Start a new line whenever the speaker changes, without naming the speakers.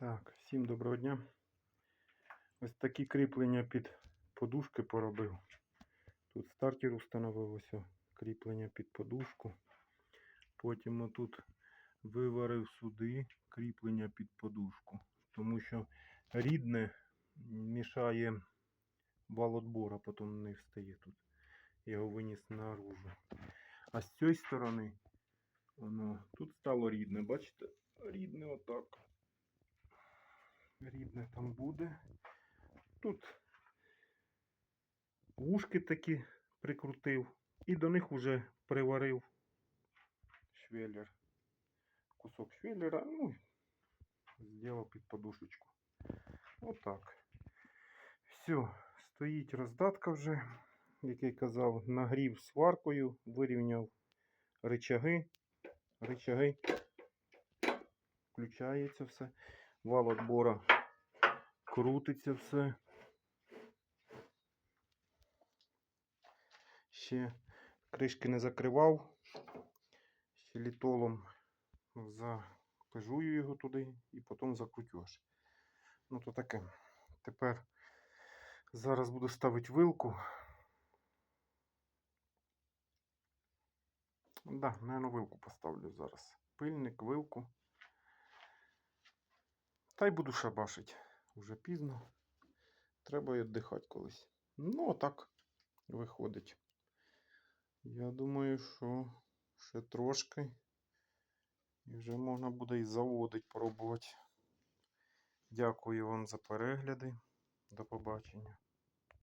Так, всім доброго дня. Ось такі кріплення під подушки поробив. Тут стартер установив кріплення під подушку. Потім отут виварив сюди кріплення під подушку. Тому що рідне мішає вал отбора, потім не встає тут. Його виніс наружу. А з цієї сторони воно тут стало рідне, бачите? Рідне отак. Рідне там буде. Тут вушки такі прикрутив. І до них вже приварив швеллер. Кусок швеллера, ну, зробив під подушечку. Отак. Все, стоїть роздатка вже, як я казав, нагрів сваркою, вирівняв рычаги. Рычаги. Включається все. Вал отбора крутиться все. Ще кришки не закривав. Ще літолом запежую його туди і потім закрутю. Ну то таке. Тепер зараз буду ставити вилку. Да, наверное, вилку поставлю зараз. Пильник, вилку. Та й буду шабашить. Уже пізно. Треба й віддихати колись. Ну, отак виходить. Я думаю, що ще трошки. І вже можна буде і заводити, пробувати. Дякую вам за перегляди. До побачення.